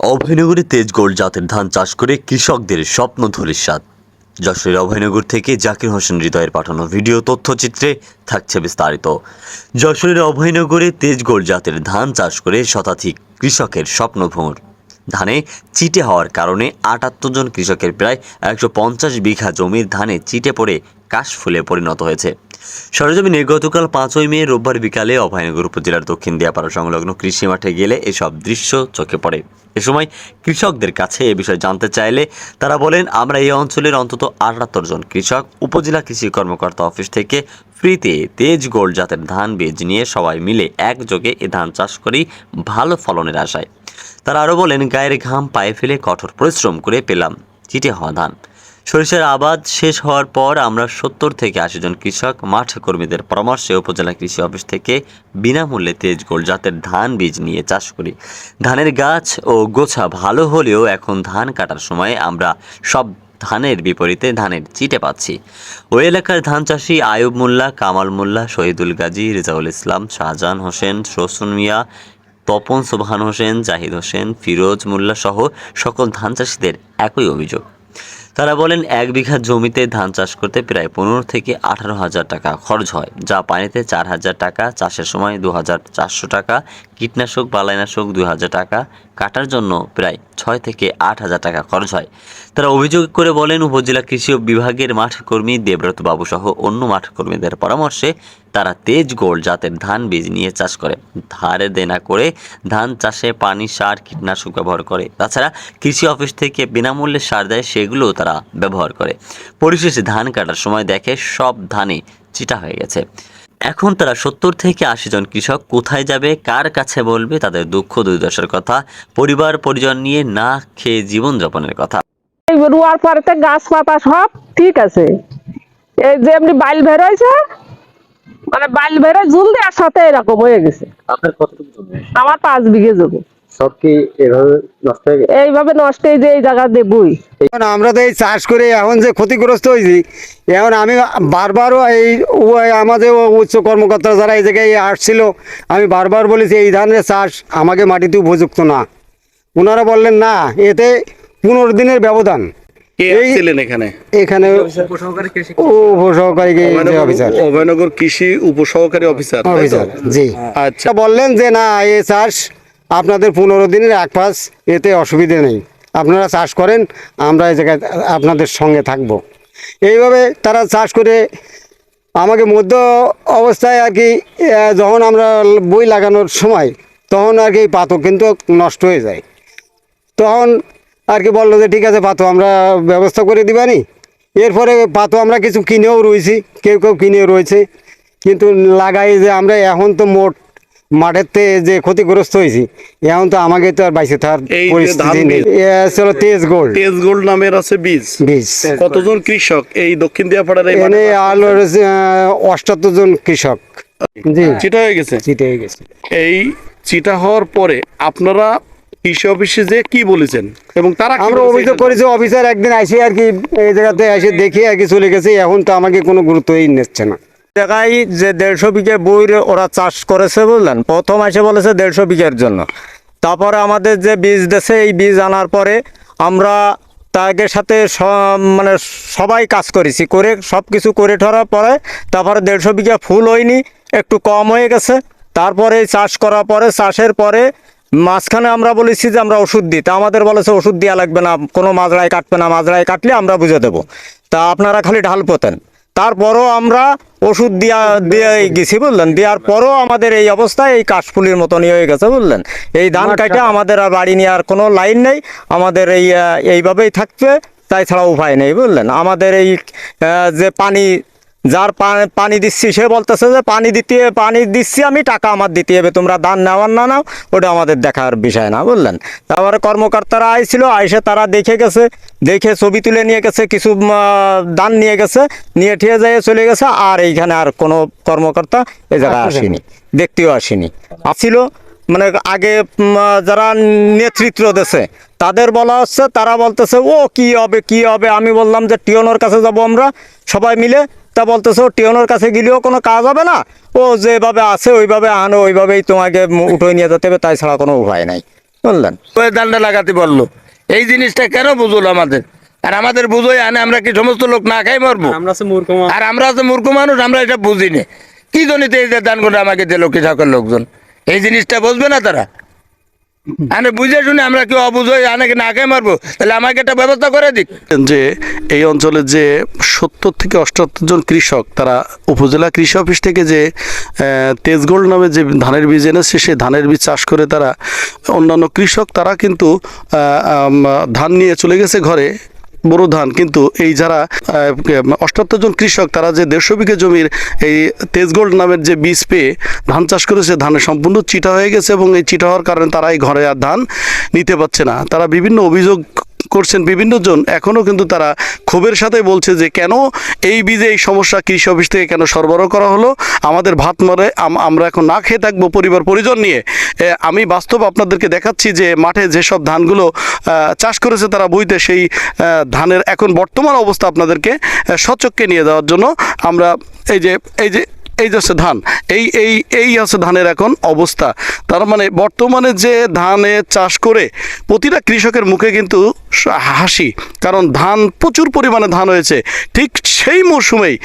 অভয়নগরে তেজগোল জাতের ধান চাষ করে কৃষকদের স্বপ্ন ধরিস্বাদ যশোরের অভয়নগর থেকে জাকির হোসেন হৃদয়ের পাঠানো ভিডিও তথ্যচিত্রে থাকছে বিস্তারিত। যশোরের অভয়নগরে তেজগোল জাতের ধান চাষ করে শতাধিক কৃষকের স্বপ্ন ভোঁড় ধানে চিটে হওয়ার কারণে আটাত্তর জন কৃষকের প্রায় একশো পঞ্চাশ বিঘা জমির ধানে চিটে পড়ে কাশফুলে পরিণত হয়েছে। সরজমিনে গতকাল পাঁচই মে রোববার বিকালে অভয়নগর উপজেলার দক্ষিণ দিয়াপাড়া সংলগ্ন কৃষি মাঠে গেলে এসব দৃশ্য চোখে পড়ে। এ সময় কৃষকদের কাছে এ বিষয়ে জানতে চাইলে তারা বলেন, আমরা এই অঞ্চলের অন্তত আটাত্তর জন কৃষক উপজেলা কৃষি কর্মকর্তা অফিস থেকে ফ্রিতে তেজ গোল্ড জাতের ধান বীজ নিয়ে সবাই মিলে একযোগে এ ধান চাষ করি, ভালো ফলনের আশায়। তারা আরও বলেন, গায়ের ঘাম পায়ে ফেলে কঠোর পরিশ্রম করে পেলাম, চিটে হওয়া ধান। সরিষার আবাদ শেষ হওয়ার পর আমরা সত্তর থেকে আশি জন কৃষক, মাঠ কর্মীদের পরামর্শে উপজেলা কৃষি অফিস থেকে বিনামূল্যে তেজ গোল জাতের ধান বীজ নিয়ে চাষ করি। ধানের গাছ ও গোছা ভালো হলেও এখন ধান কাটার সময় আমরা সব ধানের বিপরীতে ধানের চিটে পাচ্ছি। ওই এলাকার ধান চাষি আয়ুব মোল্লা, কামাল মোল্লা, শহীদুল গাজী, রেজাউল ইসলাম, শাহজাহান হোসেন রসুন মিয়া, তপন সোবহান হোসেন, জাহিদ হোসেন, ফিরোজ মোল্লা সহ সকল ধান চাষিদের একই অভিযোগ। তারা বলেন এক বিঘা জমিতে ধান চাষ করতে প্রায় পনেরো থেকে আঠারো হাজার টাকা খরচ হয়, যা পানিতে চার হাজার টাকা, চাষের সময় দু হাজার চারশো টাকা, কীটনাশক, বালাইনাশক দুই হাজার টাকা, কাটার জন্য প্রায় ছয় থেকে আট হাজার টাকা খরচ হয়। তারা অভিযোগ করে বলেন, উপজেলা কৃষি বিভাগের মাঠ কর্মী দেবব্রত বাবু সহ অন্য মাঠ কর্মীদের পরামর্শে তারা তেজ গোল্ড জাতের ধান বীজ নিয়ে চাষ করে। ধারে দেনা করে ধান চাষে পানি, সার, কীটনাশক ব্যবহার করে। তাছাড়া কৃষি অফিস থেকে বিনামূল্যে সার দেয়, সেগুলোও তারা ব্যবহার করে। পরিশেষে ধান কাটার সময় দেখে সব ধানে চিটা হয়ে গেছে। এখন তারা সত্তর থেকে আশি জন কৃষক কোথায় যাবে কার কাছে বলবে তাদের দুঃখ দুর্দশার কথা পরিবার পরিজন নিয়ে না খেয়ে জীবনযাপনের কথা। এই রোয়ার পরেতে গাছ পাতা সব ঠিক আছে। এই যে এমনি বাইল বেরোয়ছে মানে বাইল বেরোয় জুল দেওয়ার সাথে এরকম হয়ে গেছে। আপনার কতটুকু জমি? আমার পাঁচ বিঘে জমি। সব কি এভাবে নষ্ট হয়ে গেছে? এইভাবে নষ্ট এই যে এই জায়গা দেবই এখন আমরা তো এই চাষ করে এখন যে ক্ষতিগ্রস্ত হয়েছি এখন আমি বারবারও এই আমাদের উচ্চ কর্মকর্তা যারা এই জায়গায় আসছিল আমি বারবার বলেছি এই ধানের চাষ আমাকে মাটিতে উপযুক্ত না। ওনারা বললেন না এতে পনেরো দিনের ব্যবধান। এখানে? উপসহকারী অফিসার। কৃষি উপসহকারী অফিসার অফিসার জি। আচ্ছা। বললেন যে না এ চাষ আপনাদের পনেরো দিনের এক পাস এতে অসুবিধে নেই। আপনারা চাষ করেন, আমরা এই জায়গায় আপনাদের সঙ্গে থাকব। এইভাবে তারা চাষ করে, আমাকে মধ্য অবস্থায় আর কি যখন আমরা বই লাগানোর সময়, তখন আর কি পাতো কিন্তু নষ্ট হয়ে যায়। তখন আর কি বলল যে, ঠিক আছে পাতো আমরা ব্যবস্থা করে দিবানি। এরপরে পাতো আমরা কিছু কিনেও রয়েছি, কেউ কেউ কিনেও রয়েছে। কিন্তু লাগাই যে আমরা এখন তো মোট মাঠের যে ক্ষতিগ্রস্ত হয়েছি এখন তো আমাকে তো আর যে পরিস্থিতি নেই। তেজ গোল্ড। তেজ গোল্ড নামের আছে বীজ। বীজ। কতজন কৃষক এই দক্ষিণ দিয়াপাড়ার এই এখানে আলো অষ্টাত্তর জন কৃষক। জি। চিটা হয়ে গেছে? জিতে গেছে। এই চিটা হওয়ার পরে আপনারা কৃষি অফিসে যে কি বলেছেন? এবং তারা আমরা অভিযোগ? করেছি অফিসার একদিন আসে আর কি এই জায়গাতে এসে দেখে আর কি চলে গেছে এখন তো আমাকে কোনো গুরুত্বই নিচ্ছে না। জায়গায় যে দেড়শো বিঘে বইর ওরা চাষ করেছে বুঝলেন? প্রথম এসে বলেছে দেড়শো বিঘের জন্য। তারপরে আমাদের যে বীজ দেশে এই বীজ আনার পরে আমরা তাকে সাথে মানে সবাই কাজ করেছি। করে সব কিছু করে ধরার পরে তারপরে দেড়শো বিঘা ফুল হয়নি, একটু কম হয়ে গেছে। তারপরে চাষ করার পরে, চাষের পরে মাঝখানে আমরা বলেছি যে আমরা ওষুধ দিই। তা আমাদের বলেছে ওষুধ দেওয়া লাগবে না, কোনো মাজরায় কাটবে না। মাজরায় কাটলে আমরা বুঝে দেবো। তা আপনারা খালি ঢাল পোতেন। তারপরও আমরা ওষুধ দিয়া দিয়ে গেছি বললেন দেওয়ার পরও আমাদের এই অবস্থায় এই কাশফুলির মতনই হয়ে গেছে বললেন এই ধান কাটা আমাদের আর বাড়ি নিয়ে আর কোনো লাইন নেই আমাদের এই এইভাবেই থাকবে তাই ছাড়া উপায় নেই বুঝলেন? আমাদের এই যে পানি যার পা- পানি দিচ্ছি সে বলতেছে যে পানি দিতে পানি দিচ্ছি আমি টাকা আমার দিতে হবে তোমরা দান নেওয়ার না নাও ওটা আমাদের দেখার বিষয় না বুঝলেন? তারপরে কর্মকর্তারা আইছিল আইসে তারা দেখে গেছে দেখে ছবি তুলে নিয়ে গেছে কিছু দান নিয়ে গেছে নিয়ে ঠিয়ে যেয়ে চলে গেছে আর এইখানে আর কোনো কর্মকর্তা এ জায়গায় আসেনি দেখতেও আসেনি। আসছিল মানে আগে যারা নেতৃত্ব দেশে তাদের বলা হচ্ছে তারা বলতেছে ও কি হবে কি হবে আমি বললাম যে টিওনোর কাছে যাব আমরা সবাই মিলে তা বলতেছো ও টিওনোর কাছে গেলেও কোনো কাজ হবে না? ও যেভাবে আছে ওইভাবে আনো ওইভাবেই তোমাকে উঠে নিয়ে যেতে হবে তাই ছাড়া কোনো উপায় নাই। বুঝলেন? ওই ধানটা লাগাতে বলল। এই জিনিসটা কেন বুঝলো আমাদের? আর আমাদের বুঝোই আনে আমরা কি সমস্ত লোক না খাই মরবো? আর আমরা তো মূর্খ মানুষ আমরা এটা বুঝি না কি জনিতে এই যে দান করে আমাকে দিল কৃষকের লোকজন? এই জিনিসটা বুঝবে না তারা? আনে বুঝে শুনে আমরা কেউ অবুঝ হয়ে আনাকে না খেয়ে মারবো? তাহলে আমাকে একটা ব্যবস্থা করে দিক। যে এই অঞ্চলে যে সত্তর থেকে অষ্টাত্তর জন কৃষক, তারা উপজেলা কৃষি অফিস থেকে যে তেজগোল তেজগোল্ড নামে যে ধানের বীজ এনেছে, সেই ধানের বীজ চাষ করে তারা অন্যান্য কৃষক, তারা কিন্তু ধান নিয়ে চলে গেছে ঘরে। বড় ধান কিন্তু এই যারা অষ্টাত্তর জন কৃষক, তারা যে দেড়শো বিঘে জমির এই তেজগোল্ড নামের যে বীজ পেয়ে ধান চাষ করেছে, ধানের সম্পূর্ণ চিটা হয়ে গেছে এবং এই চিটা হওয়ার কারণে তারা এই ঘরে আর ধান নিতে পারছে না। তারা বিভিন্ন অভিযোগ করছেন বিভিন্ন জন এখনও কিন্তু তারা ক্ষোভের সাথে বলছে যে কেন এই বীজে এই সমস্যা কৃষি অফিস থেকে কেন সরবরাহ করা হলো? আমাদের ভাত মরে আম- আমরা এখন না খেয়ে থাকব পরিবার পরিজন নিয়ে। আমি বাস্তব আপনাদেরকে দেখাচ্ছি যে মাঠে যেসব ধানগুলো চাষ করেছে তারা বইতে সেই ধানের এখন বর্তমান অবস্থা আপনাদেরকে আহ, সচক্ষে নিয়ে যাওয়ার জন্য আমরা এই যে এই যে এই যে ধান, এই এই এই আছে ধানের এখন অবস্থা। তার মানে বর্তমানে যে ধানে চাষ করে প্রতিটা কৃষকের মুখে কিন্তু হাসি, কারণ ধান প্রচুর পরিমাণে ধান হয়েছে। ঠিক সেই মরশুমেই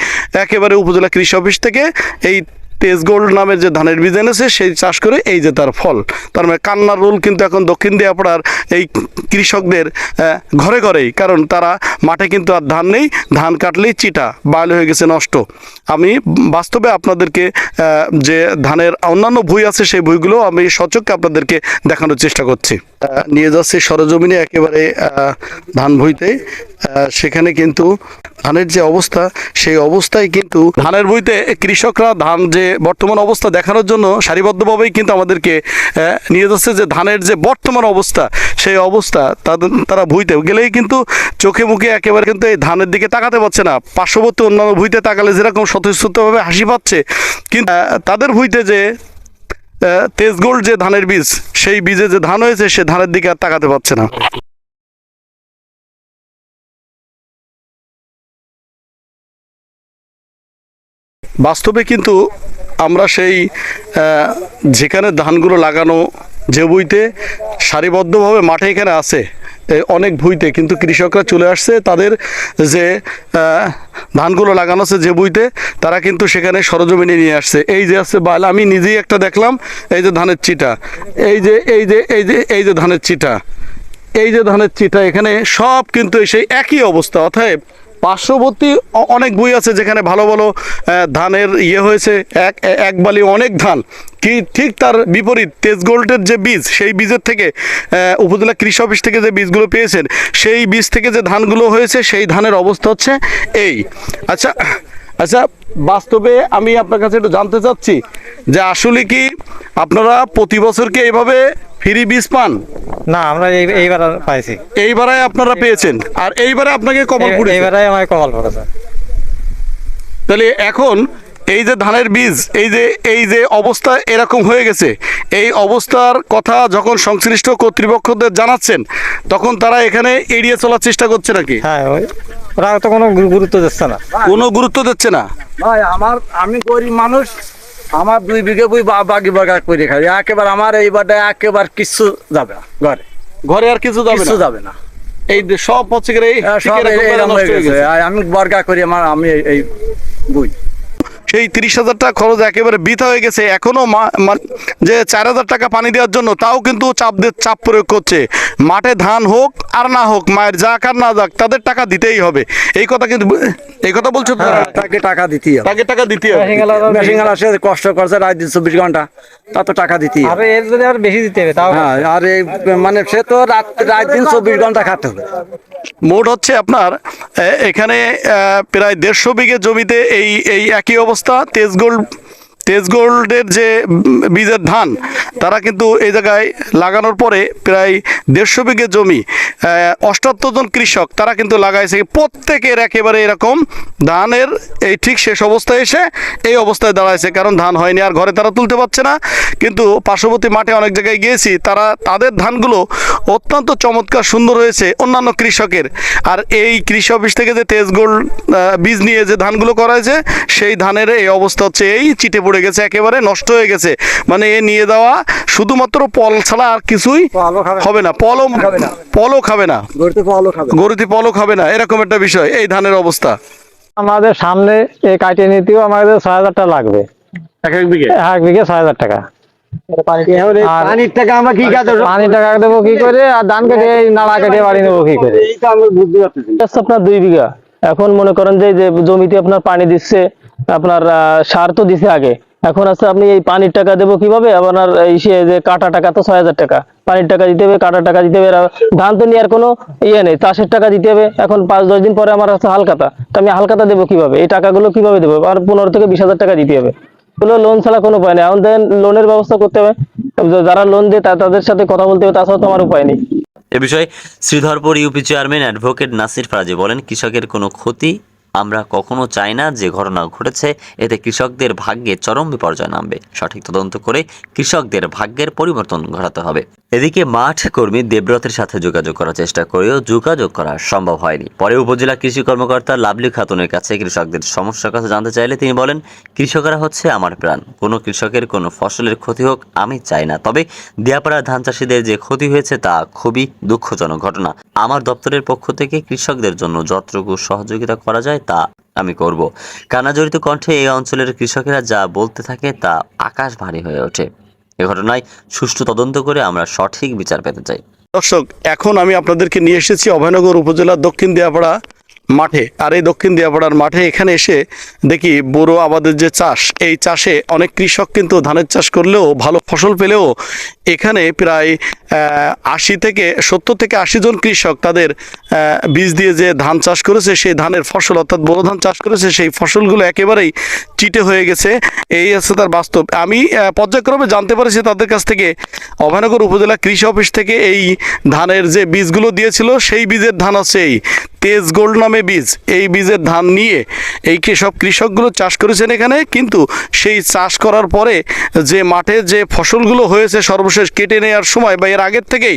একেবারে উপজেলা কৃষি অফিস থেকে এই তেজগোল্ড নামের যে ধানের বীজ এনেছে, সেই চাষ করে এই যে তার ফল। তার মানে কান্নার রোল কিন্তু এখন দক্ষিণ দিয়াপাড়ার এই কৃষকদের ঘরে ঘরেই। কারণ তারা মাঠে কিন্তু আর ধান নেই, ধান কাটলেই চিটা, বায়ল হয়ে গেছে, নষ্ট। আমি বাস্তবে আপনাদেরকে যে ধানের অন্যান্য ভুই আছে, সেই ভুইগুলো আমি সচক্ষে আপনাদেরকে দেখানোর চেষ্টা করছি। নিয়ে যাচ্ছে সরজমিনে একেবারে ধান ভুইতে। সেখানে কিন্তু ধানের যে অবস্থা, সেই অবস্থায় কিন্তু ধানের বইতে কৃষকরা ধান যে বর্তমান অবস্থা দেখানোর জন্য সারিবদ্ধভাবেই কিন্তু আমাদেরকে নিয়ে যাচ্ছে যে ধানের যে বর্তমান অবস্থা, সেই অবস্থা তাদের তারা ভুইতে। গেলেই কিন্তু চোখে মুখে একেবারে কিন্তু এই ধানের দিকে তাকাতে পারছে না। পার্শ্ববর্তী অন্যান্য ভুইতে তাকালে যেরকম স্বতঃস্ফূর্তভাবে হাসি পাচ্ছে, কিন্তু তাদের ভুইতে যে আহ, তেজগোল্ড যে ধানের বীজ সেই বীজে যে ধান হয়েছে সে ধানের দিকে আর তাকাতে পারছে না। বাস্তবে কিন্তু আমরা সেই যেখানে ধানগুলো লাগানো যে বইতে সারিবদ্ধভাবে মাঠে এখানে আছে অনেক ভুইতে কিন্তু কৃষকরা চলে আসছে তাদের যে ধানগুলো লাগানো আছে যে বইতে, তারা কিন্তু সেখানে সরজমিনে নিয়ে আসছে। এই যে আসছে বাল, আমি নিজেই একটা দেখলাম, এই যে ধানের চিটা। এই যে এই যে এই যে এই যে ধানের চিটা। এই যে ধানের চিটা, এখানে সব কিন্তু সেই একই অবস্থা, অতএব পার্শ্ববর্তী অনেক বই আছে যেখানে ভালো ভালো ধানের ইয়ে হয়েছে। এক এক বালি অনেক ধান। কি ঠিক তার বিপরীত, তেজগোল্ডের যে বীজ, সেই বীজের থেকে উপজেলা কৃষি অফিস থেকে যে বীজগুলো পেয়েছেন, সেই বীজ থেকে যে ধানগুলো হয়েছে, সেই ধানের অবস্থা হচ্ছে এই। আচ্ছা আচ্ছা বাস্তবে আমি আপনার কাছে একটু জানতে চাচ্ছি যে আসলে কি আপনারা প্রতি বছরকে এইভাবে ফ্রি বীজ পান? না আমরা এই- এইবার পাইছি। এইবারে আপনারা পেয়েছেন। আর এইবারে আপনাকে কবর পড়েছে? এইবারে আমার কপাল পড়েছে। তাহলে এখন এই যে ধানের বীজ এই যে এই যে অবস্থা এরকম হয়ে গেছে এই অবস্থার কথা যখন সংশ্লিষ্ট কর্তৃপক্ষদের জানাচ্ছেন তখন তারা এখানে এড়িয়ে চলার চেষ্টা করছে নাকি? হ্যাঁ ওরা তো কোনো গুরুত্ব দিচ্ছে না। কোনো গুরুত্ব দিচ্ছে না? ভাই আমার আমি গরিব মানুষ আমার দুই বিঘে বই বাগি বাগা করে খাই। একেবারে আমার এইবারটা একেবারে কিছু যাবে না ঘরে। ঘরে আর কিছু যাবে কিছু না যাবে না। এই সব হচ্ছে আমি বর্গা করি আমার আমি এই বই। সেই তিরিশ হাজার টাকা খরচ একেবারে বৃথা হয়ে গেছে। এখনও মা- মা- যে চার হাজার টাকা পানি দেওয়ার জন্য তাও কিন্তু চাপ দিয়ে চাপ প্রয়োগ করছে। মাঠে ধান হোক আর না হোক মায়ের যাক আর না যাক তাদের টাকা দিতেই হবে। এই কথা কিন্তু এই কথা বলছো তাকে টাকা দিতেই হবে। তাকে টাকা দিতে হবে। মেশিন সে কষ্ট করছে রাত দিন চব্বিশ ঘণ্টা তা তো টাকা দিতেই হবে। এর যদি আর বেশি দিতে হবে তাও হ্যাঁ আর এই মানে সে তো রাত রাত দিন চব্বিশ ঘণ্টা খাতে হবে। মোট হচ্ছে আপনার এখানে আহ, প্রায় দেড়শো বিঘে জমিতে এই এই একই অবস্থা তেজগোল্ড তেজগোল্ডের যে বীজের ধান, তারা কিন্তু এই জায়গায় লাগানোর পরে প্রায় দেড়শো বিঘে জমি অষ্টাত্তর জন কৃষক, তারা কিন্তু লাগাইছে। প্রত্যেকের একেবারে এরকম ধানের এই ঠিক শেষ অবস্থায় এসে এই অবস্থায় দাঁড়াইছে, কারণ ধান হয়নি আর ঘরে তারা তুলতে পারছে না। কিন্তু পার্শ্ববর্তী মাঠে অনেক জায়গায় গিয়েছি, তারা তাদের ধানগুলো অত্যন্ত চমৎকার সুন্দর হয়েছে অন্যান্য কৃষকের। আর এই কৃষি অফিস থেকে যে তেজগোল্ড বীজ নিয়ে যে ধানগুলো করা হয়েছে সেই ধানের এই অবস্থা হচ্ছে এই চিটে পড়ে গেছে একেবারে নষ্ট হয়ে গেছে। মানে এ নিয়ে দেওয়া শুধুমাত্র পল ছাড়া আর কিছুই হবে না। পলও পলও খাবে না। গরুতে পলও খাবে না। এরকম একটা বিষয়। এই ধানের অবস্থা। আমাদের সামনে এই কাটিয়ে নিতেও আমাদের ছয় হাজার টাকা লাগবে। এক এক বিঘে? এক বিঘে ছয় হাজার টাকা। পানির টাকা আমরা কি কাজে পানি টাকা দেবো কি করে? আর ধান কেটে এই কেটে বাড়ি নেব কি করে? এই তো আমরা বুঝতে পারতেছি। না। হচ্ছে আপনার দুই বিঘা। এখন মনে করেন যে যে জমিতে আপনার পানি দিচ্ছে আপনার সার তো দিছে আগে। এখন আছে আপনি এই পানির টাকা দেবো কীভাবে? আপনার এই সে যে কাটা টাকা তো ছয় হাজার টাকা। পানির টাকা দিতে হবে, কাটা টাকা দিতে হবে ধান তো নেওয়ার কোনো ইয়ে নেই, চাষের টাকা দিতে হবে। এখন পাঁচ, দশ দিন পরে আমার আছে হালকাতা। তো আমি হালকাতা দেবো কীভাবে? এই টাকাগুলো কীভাবে দেবো? আর পনেরো থেকে বিশ হাজার টাকা দিতে হবে। এগুলো লোন ছাড়া কোনো উপায় নেই। এখন দেন লোনের ব্যবস্থা করতে হবে। যারা লোন দেয় তাদের সাথে কথা বলতে হবে তাছাড়া তো আমার উপায় নেই। এ বিষয়ে Sridharpur UP chairman advocate Nasir Faraji বলেন, কৃষকের কোনো ক্ষতি আমরা কখনো চাই না যে ঘটনা ঘটেছে, এতে কৃষকদের ভাগ্যে চরম বিপর্যয় নামবে। সঠিক তদন্ত করে কৃষকদের ভাগ্যের পরিবর্তন ঘটাতে হবে। এদিকে মাঠ কর্মী দেবব্রতের সাথে যোগাযোগ করার চেষ্টা করেও যোগাযোগ করা সম্ভব হয়নি। পরে উপজেলা কৃষি কর্মকর্তা লাভলি খাতুনের কাছে কৃষকদের সমস্যার কথা জানতে চাইলে তিনি বলেন, কৃষকরা হচ্ছে আমার প্রাণ। কোনো কৃষকের কোনো ফসলের ক্ষতি হোক, আমি চাই না। তবে দিয়াপাড়া ধান চাষিদের যে ক্ষতি হয়েছে তা খুবই দুঃখজনক ঘটনা। আমার দপ্তরের পক্ষ থেকে কৃষকদের জন্য যতটুকু সহযোগিতা করা যায় তা আমি করব। কানাজড়িত কণ্ঠে এই অঞ্চলের কৃষকেরা যা বলতে থাকে তা আকাশ ভারী হয়ে ওঠে। এ ঘটনায় সুষ্ঠু তদন্ত করে আমরা সঠিক বিচার পেতে চাই। দর্শক, এখন আমি আপনাদেরকে নিয়ে এসেছি অভয়নগর উপজেলার দক্ষিণ দিয়াপাড়া মাঠে। আর এই দক্ষিণ দিয়াপাড়ার মাঠে এখানে এসে দেখি বড় আবাদের যে চাষ, এই চাষে অনেক কৃষক কিন্তু ধানের চাষ করলেও, ভালো ফসল পেলেও এখানে প্রায় আশি থেকে সত্তর থেকে আশি জন কৃষক তাদের বীজ দিয়ে যে ধান চাষ করেছে, সেই ধানের ফসল, অর্থাৎ বড় ধান চাষ করেছে, সেই ফসলগুলো একেবারেই চিটে হয়ে গেছে। এই হচ্ছে তার বাস্তব। আমি পর্যায়ক্রমে জানতে পারছি তাদের কাছ থেকে, অভয়নগর উপজেলা কৃষি অফিস থেকে এই ধানের যে বীজগুলো দিয়েছিল, সেই বীজের ধান আছে এই। তেজ গোল্ড নামে বীজ। এই বীজের ধান নিয়ে এই সব কৃষকগুলো চাষ করেছেন এখানে, কিন্তু সেই চাষ করার পরে যে মাঠে যে ফসলগুলো হয়েছে সর্বশেষ কেটে নেওয়ার সময় বা এর আগের থেকেই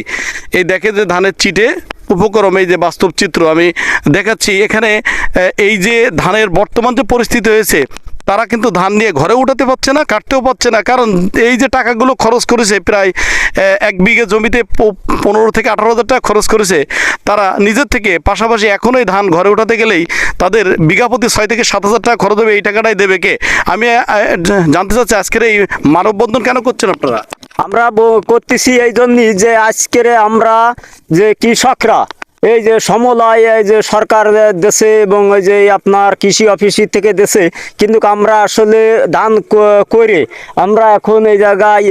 এই দেখে যে ধানের চিটে উপক্রম এই যে বাস্তব চিত্র আমি দেখাচ্ছি। এখানে এই যে ধানের বর্তমান যে পরিস্থিতি হয়েছে, তারা কিন্তু ধান নিয়ে ঘরে উঠাতে পারছে না, কাটতেও পারছে না। কারণ এই যে টাকাগুলো খরচ করেছে প্রায় এক বিঘে জমিতে পনেরো থেকে আঠারো হাজার টাকা খরচ করেছে, তারা নিজের থেকে, পাশাপাশি এখনই ধান ঘরে উঠাতে গেলেই তাদের বিঘা প্রতি ছয় থেকে সাত হাজার টাকা খরচ হবে, এই টাকাটাই দেবে কে? আমি জানতে চাচ্ছি, আজকের এই মানববন্ধন কেন করছেন আপনারা? আমরা করতেছি এই জন্যই যে আজকের আমরা যে কৃষকরা এই যে সমলয়, এই যে সরকার দেশে এবং ওই যে আপনার কৃষি অফিস থেকে দেশে, কিন্তু আমরা আসলে ধান করে আমরা এখন এই জায়গায়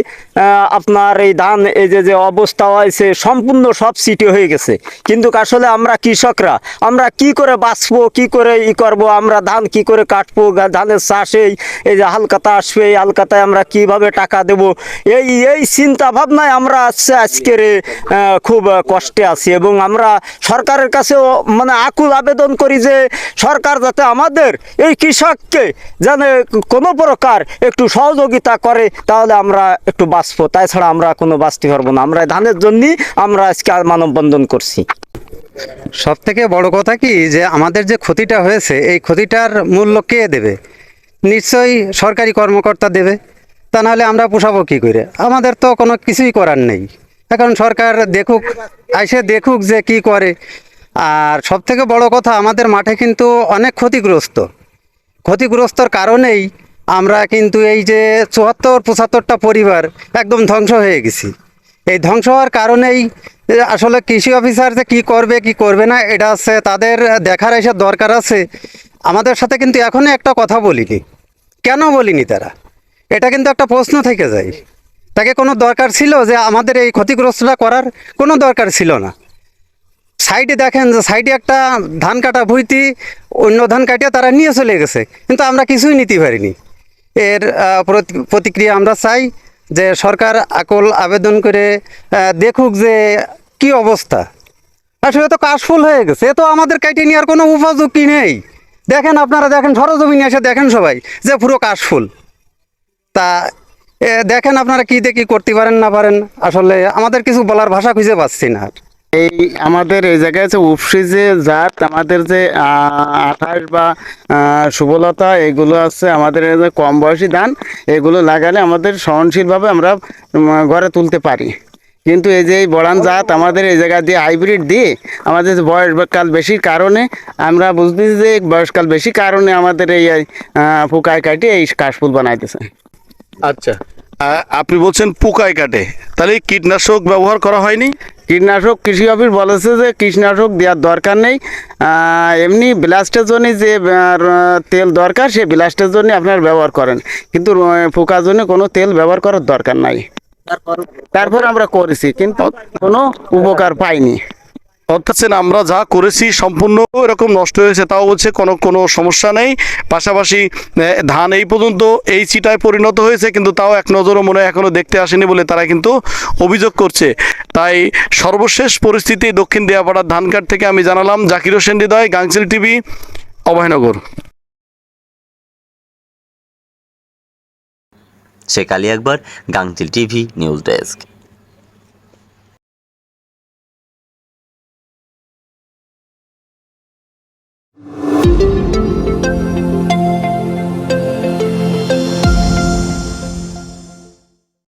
আপনার এই ধান এই যে যে অবস্থা হয়েছে, সম্পূর্ণ সব সিটি হয়ে গেছে। কিন্তু আসলে আমরা কৃষকরা, আমরা কি করে বাঁচবো, কি করে ই করব, আমরা ধান কি করে কাটবো ধানের চাষেই এই যে হালকাতা আসবে, এই হালকাতায় আমরা কীভাবে টাকা দেব? এই এই চিন্তা ভাবনায় আমরা আজকে, আজকের খুব কষ্টে আছি এবং আমরা সরকারের কাছেও মানে আকুল আবেদন করি যে সরকার যাতে আমাদের এই কৃষককে যেন কোনো প্রকার একটু সহযোগিতা করে, তাহলে আমরা একটু বাঁচবো। তাছাড়া আমরা কোনো বাঁচতে পারব না। আমরা ধানের জন্যই আমরা আজকে মানববন্ধন করছি। সব থেকে বড় কথা কি যে আমাদের যে ক্ষতিটা হয়েছে, এই ক্ষতিটার মূল্য কে দেবে? নিশ্চয়ই সরকারি কর্মকর্তা দেবে। তা নাহলে আমরা পোষাবো কী করে? আমাদের তো কোনো কিছুই করার নেই। এখন সরকার দেখুক এসে দেখুক যে কি করে। আর সব থেকে বড় কথা, আমাদের মাঠে কিন্তু অনেক ক্ষতিগ্রস্ত। ক্ষতিগ্রস্তর কারণেই আমরা কিন্তু এই যে চুয়াত্তর, পঁচাত্তরটা পরিবার একদম ধ্বংস হয়ে গেছি। এই ধ্বংস হওয়ার কারণেই আসলে কৃষি অফিসার যে কী করবে, কি করবে না, এটা আছে, তাদের দেখার এসে দরকার আছে। আমাদের সাথে কিন্তু এখনই একটা কথা বলিনি। কেন বলিনি তারা? এটা কিন্তু একটা প্রশ্ন থেকে যায়। তাকে কোনো দরকার ছিল যে আমাদের এই ক্ষতিগ্রস্তটা করার কোনো দরকার ছিল না। সাইডে দেখেন যে সাইডে একটা ধান কাটা ভুইতি, অন্য ধান কাটিয়ে তারা নিয়ে চলে গেছে। কিন্তু আমরা কিছুই নিতে পারিনি। এর প্রতিক্রিয়া আমরা চাই যে সরকার আকল আবেদন করে দেখুক যে কি অবস্থা। আসলে তো কাশফুল হয়ে গেছে। তো আমাদের কাটে নেওয়ার কোনো উপযুক্তি নেই। দেখেন আপনারা দেখেন, সরজমিনে এসে দেখেন সবাই যে পুরো কাশফুল তা দেখেন আপনারা কি দেখি করতে পারেন না পারেন। আসলে আমাদের কিছু বলার ভাষা খুঁজে পাচ্ছি না এই আমাদের এই জায়গায় হচ্ছে উপসি যে জাত আমাদের যে আঠাশ বা সুবলতা এগুলো আছে আমাদের কম বয়সী ধান এগুলো লাগালে আমাদের সহনশীলভাবে আমরা ঘরে তুলতে পারি। কিন্তু এই যে এই বড়ান জাত আমাদের এই জায়গা দিয়ে হাইব্রিড দিয়ে আমাদের বয়সকাল বেশির কারণে আমরা বুঝতেছি যে বয়সকাল বেশি কারণে আমাদের এই আহ, পোকায় কাটে এই কাশফুল বানাইতেছে। আচ্ছা। আপনি বলছেন পোকায় কাটে। তাহলে কীটনাশক ব্যবহার করা হয়নি? কীটনাশক কৃষি অফিস বলেছে যে কীটনাশক দেওয়ার দরকার নেই। এমনি ব্লাস্টের জন্য যে তেল দরকার সেই ব্লাস্টের জন্য আপনার ব্যবহার করেন। কিন্তু পোকার জন্য কোনো তেল ব্যবহার করার দরকার নাই। তারপর আমরা করেছি কিন্তু কোনো উপকার পাইনি। অর্থাৎ আমরা যা করেছি সম্পূর্ণ এরকম নষ্ট হয়েছে, তাও বলছে কোনো কোনো সমস্যা নেই। পাশাপাশি ধান এই পর্যন্ত এই চিটায় পরিণত হয়েছে, কিন্তু তাও এক নজরও মনে এখনও দেখতে আসেনি বলে তারা কিন্তু অভিযোগ করছে। তাই সর্বশেষ পরিস্থিতি দক্ষিণ দেয়াপাড়ার ধানকাট থেকে আমি জানালাম, Zakir Hossain Hridoy, Gangchil TV, Abhaynagar. Sheikh Ali Akbar, Gangchil TV, news desk.